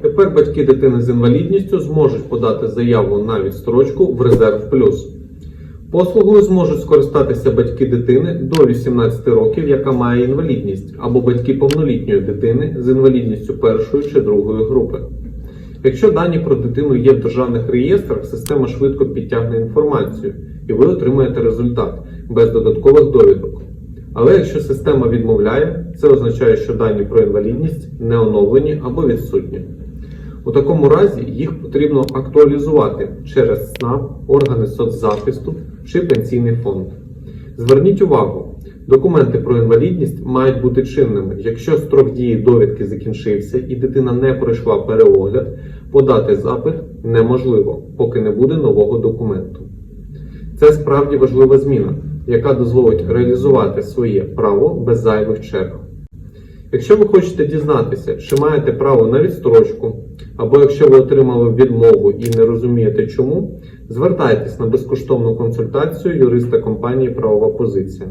Тепер батьки дитини з інвалідністю зможуть подати заяву на відстрочку в резерв плюс. Послугою зможуть скористатися батьки дитини до 18 років, яка має інвалідність, або батьки повнолітньої дитини з інвалідністю першої чи другої групи. Якщо дані про дитину є в державних реєстрах, система швидко підтягне інформацію, і ви отримаєте результат без додаткових довідок. Але якщо система відмовляє, це означає, що дані про інвалідність не оновлені або відсутні. У такому разі їх потрібно актуалізувати через СНАП, органи соцзахисту чи пенсійний фонд. Зверніть увагу, документи про інвалідність мають бути чинними. Якщо строк дії довідки закінчився і дитина не пройшла переогляд, подати запит неможливо, поки не буде нового документу. Це справді важлива зміна, яка дозволить реалізувати своє право без зайвих черг. Якщо ви хочете дізнатися, чи маєте право на відстрочку, або якщо ви отримали відмову і не розумієте чому, звертайтесь на безкоштовну консультацію юриста компанії Правова позиція.